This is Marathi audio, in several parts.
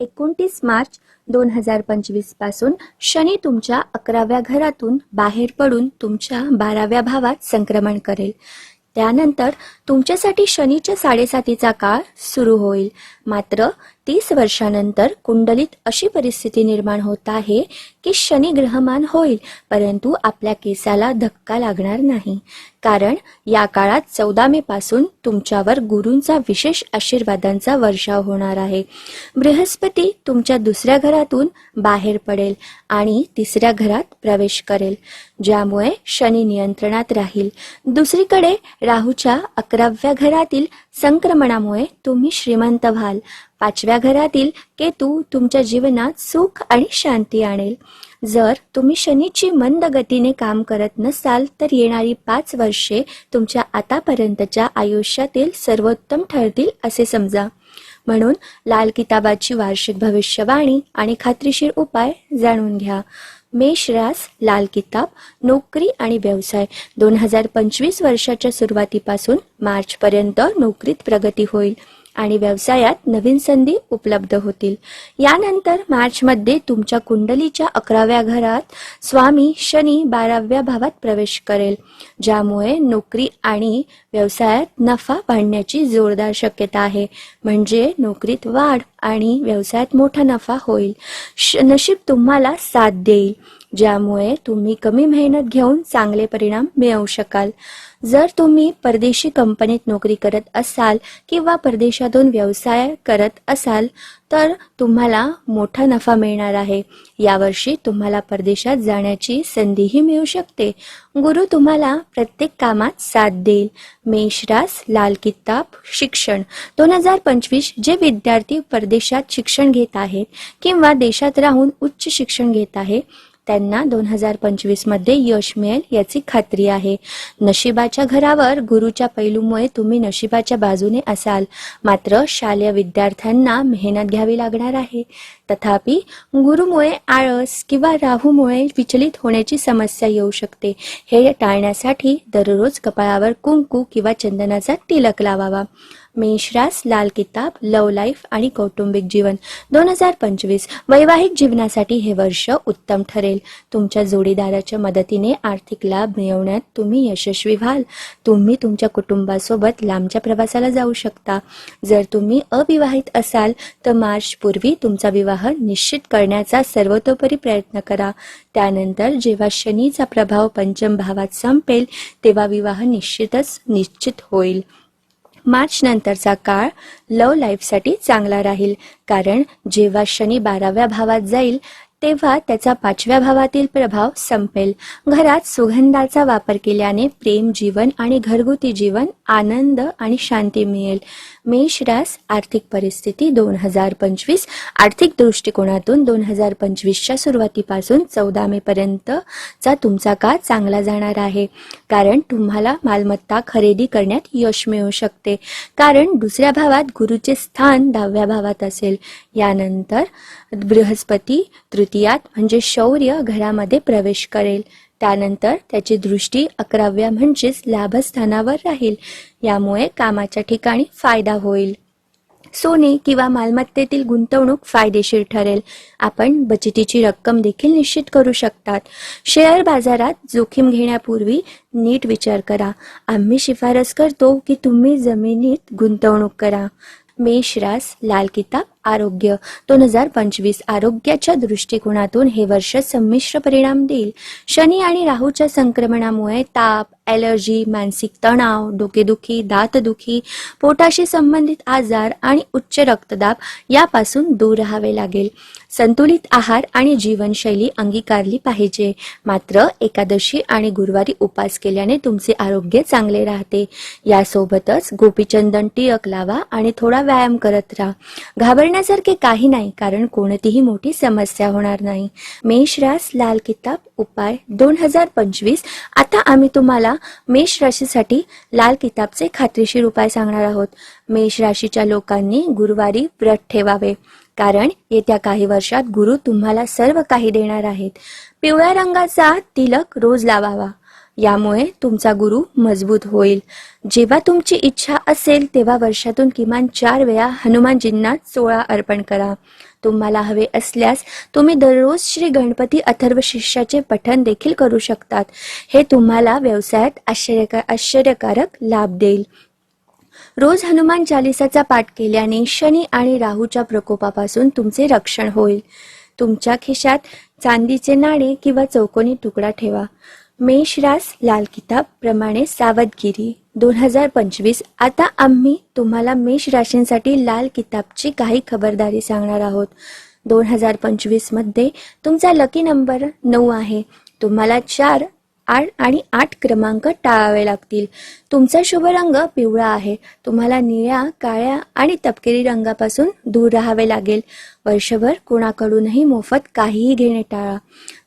एकोणतीस मार्च दोन हजार पंचवीसपासून शनी तुमच्या अकराव्या घरातून बाहेर पडून तुमच्या बाराव्या भावात संक्रमण करेल. त्यानंतर तुमच्यासाठी शनीच्या साडेसातीचा काळ सुरू होईल. मात्र तीस वर्षानंतर कुंडलीत अशी परिस्थिती निर्माण होत आहे की शनी ग्रहमान होईल परंतु आपल्या केसाला धक्का लागणार नाही. कारण या काळात चौदा मे पासून तुमच्यावर गुरूंचा विशेष आशीर्वादांचा वर्षाव होणार आहे. बृहस्पती तुमच्या दुसऱ्या घरातून बाहेर पडेल आणि तिसऱ्या घरात प्रवेश करेल ज्यामुळे शनी नियंत्रणात राहील. दुसरीकडे राहूच्या अकराव्या घरातील संक्रमणामुळे तुम्ही श्रीमंत व्हाल. पाचव्या घरातील केतू तुमच्या जीवनात सुख आणि शांती आणेल. जर तुम्ही शनीची मंद गतीने काम करत नसाल तर येणारी पाच वर्षे तुमच्या आतापर्यंतच्या आयुष्यातील सर्वोत्तम ठरतील असे समजा. म्हणून लाल किताबाची वार्षिक भविष्यवाणी आणि खात्रीशीर उपाय जाणून घ्या. मेष रास लाल किताब नोकरी आणि व्यवसाय. दोन हजार पंचवीस वर्षाच्या सुरुवातीपासून मार्चपर्यंत नोकरीत प्रगती होईल. आणि व्यवसायात नवीन संधी उपलब्ध होतील. यानंतर मार्चमध्ये तुमच्या कुंडलीच्या अकराव्या घरात स्वामी शनी बाराव्या भावात प्रवेश करेल ज्यामुळे नोकरी आणि व्यवसायात नफा वाढण्याची जोरदार शक्यता आहे. म्हणजे नोकरीत वाढ आणि व्यवसायात मोठा नफा होईल. श नशीब तुम्हाला साथ देईल. ज्यामुळे तुम्ही कमी मेहनत घेऊन चांगले परिणाम मिळवू शकाल. जर तुम्ही परदेशी कंपनीत नोकरी करत असाल किंवा परदेशातून व्यवसाय करत असाल तर तुम्हाला मोठा नफा मिळणार आहे. यावर्षी तुम्हाला परदेशात जाण्याची संधीही मिळू शकते. गुरु तुम्हाला प्रत्येक कामात साथ देईल. मेषरास लाल किताब शिक्षण. दोन हजार पंचवीस जे विद्यार्थी परदेशात शिक्षण घेत आहेत किंवा देशात राहून उच्च शिक्षण घेत आहे त्यांना दोन हजार पंचवीसमध्ये यश मिळेल याची खात्री आहे. नशिबाच्या घरावर गुरुच्या पैलूमुळे तुम्ही नशिबाच्या बाजूने असाल. मात्र शालेय विद्यार्थ्यांना मेहनत घ्यावी लागणार आहे. तथापि गुरुमुळे आळस किंवा राहूमुळे विचलित होण्याची समस्या येऊ शकते. हे टाळण्यासाठी दररोज कपाळावर कुंकू किंवा चंदनाचा तिलक लावावा. मेषरास लाल किताब लव लाईफ आणि कौटुंबिक जीवन. दोन हजार पंचवीस वैवाहिक जीवनासाठी हे वर्ष उत्तम ठरेल. तुमच्या जोडीदाराच्या मदतीने आर्थिक लाभ मिळवण्यात तुम्ही यशस्वी व्हाल. तुम्ही तुमच्या कुटुंबासोबत लांबच्या प्रवासाला जाऊ शकता. जर तुम्ही अविवाहित असाल तर मार्च पूर्वी तुमचा विवाह निश्चित करण्याचा सर्वतोपरी प्रयत्न करा. त्यानंतर जेव्हा शनीचा प्रभाव पंचम भावात संपेल तेव्हा विवाह निश्चितच निश्चित होईल. मार्च नंतरचा काळ लव लाईफसाठी चांगला राहील. कारण जेव्हा शनी बाराव्या भावात जाईल तेव्हा त्याचा पाचव्या भावातील प्रभाव संपेल. घरात सुगंधाचा वापर केल्याने प्रेम जीवन आणि घरगुती जीवन आनंद आणि शांती मिळेल. मेष रास आर्थिक परिस्थिती दोन हजार पंचवीस आर्थिक दृष्टिकोनातून दोन हजार पंचवीसच्या सुरुवातीपासून चौदा मे पर्यंतचा तुमचा काळ चांगला जाणार आहे. कारण तुम्हाला मालमत्ता खरेदी करण्यात यश मिळू शकते. कारण दुसऱ्या भावात गुरुचे स्थान दहाव्या भावात असेल. यानंतर बृहस्पती तृतीय तृतीयात म्हणजे शौर्य घरामध्ये प्रवेश करेल. त्यानंतर त्याची दृष्टी अकराव्या म्हणजेच लाभस्थानावर राहील. यामुळे कामाच्या ठिकाणी फायदा होईल. सोने किंवा मालमत्तेतील गुंतवणूक फायदेशीर ठरेल. आपण बचतीची रक्कम देखील निश्चित करू शकतात. शेअर बाजारात जोखीम घेण्यापूर्वी नीट विचार करा. आम्ही शिफारस करतो की तुम्ही जमिनीत गुंतवणूक करा. मेष रास लाल किताब आरोग्य. दोन हजार पंचवीस आरोग्याच्या दृष्टिकोनातून हे वर्ष संमिश्र परिणाम देईल. शनी आणि राहूच्या संक्रमणामुळे ताप ॲलर्जी मानसिक तणाव डोकेदुखी दातदुखी पोटाशी संबंधित आजार आणि उच्च रक्तदाब यापासून दूर राहावे लागेल. संतुलित आहार आणि जीवनशैली अंगीकारली पाहिजे. मात्र एकादशी आणि गुरुवारी उपास केल्याने तुमचे आरोग्य चांगले राहते. यासोबतच गोपीचंदन टिळक लावा आणि थोडा व्यायाम करत राहा. घाबरण्यासारखे काही नाही कारण कोणतीही मोठी समस्या होणार नाही. मेष रास लाल किताब उपाय दोन हजार पंचवीस. आता आम्ही तुम्हाला मेष राशीसाठी लाल किताबचे खात्रीशीर उपाय सांगणार आहोत. मेष राशीच्या लोकांनी गुरुवारी व्रत ठेवावे कारण येत्या काही वर्षात गुरु तुम्हाला सर्व काही देणार आहेत. पिवळ्या रंगाचा तिलक रोज लावावा. यामुळे तुमचा गुरु मजबूत होईल. जेव्हा तुमची इच्छा असेल तेव्हा वर्षातून किमान चार वेळा हनुमानजींना सोळा अर्पण करा. तुम्हाला हवे असल्यास तुम्ही दररोज श्री गणपती अथर्व शिष्याचे पठण देखील करू शकतात. हे तुम्हाला व्यवसायात आश्चर्यका आश्चर्यकारक लाभ देईल. रोज हनुमान चालिसाचा पाठ केल्याने शनी आणि राहूच्या प्रकोपापासून तुमचे रक्षण होईल. तुमच्या खिशात चांदीचे नाणे किंवा चौकोनी तुकडा ठेवा. मेष रास लाल किताब प्रमाणे सावधगिरी. दोन हजार पंचवीस. आता आम्ही तुम्हाला मेष राशींसाठी लाल किताबची काही खबरदारी सांगणार आहोत. दोन हजार पंचवीसमध्ये तुमचा लकी नंबर नऊ आहे. तुम्हाला चार आठ आणि आठ क्रमांक टाळावे लागतील. तुमचा शुभ रंग पिवळा आहे. तुम्हाला निळ्या काळ्या आणि तपकिरी रंगापासून दूर राहावे लागेल. वर्षभर कोणाकडूनही मोफत काहीही घेणे टाळा.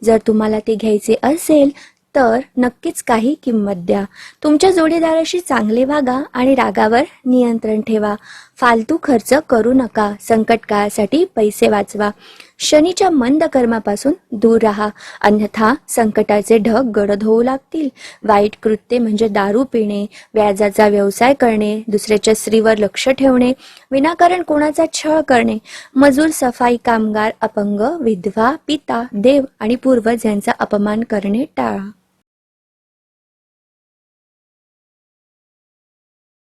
जर तुम्हाला ते घ्यायचे असेल तर नक्कीच काही किंमत द्या. तुमच्या जोडीदाराशी चांगले वागा आणि रागावर नियंत्रण ठेवा. फालतू खर्च करू नका. संकट काळासाठी पैसे वाचवा. शनीच्या मंद कर्मापासून दूर राहा. अन्यथा संकटाचे ढग गडद होऊ लागतील. वाईट कृत्ये म्हणजे दारू पिणे व्याजाचा व्यवसाय करणे दुसऱ्याच्या स्त्रीवर लक्ष ठेवणे विनाकारण कोणाचा छळ करणे मजूर सफाई कामगार अपंग विधवा पिता देव आणि पूर्वज यांचा अपमान करणे टाळा.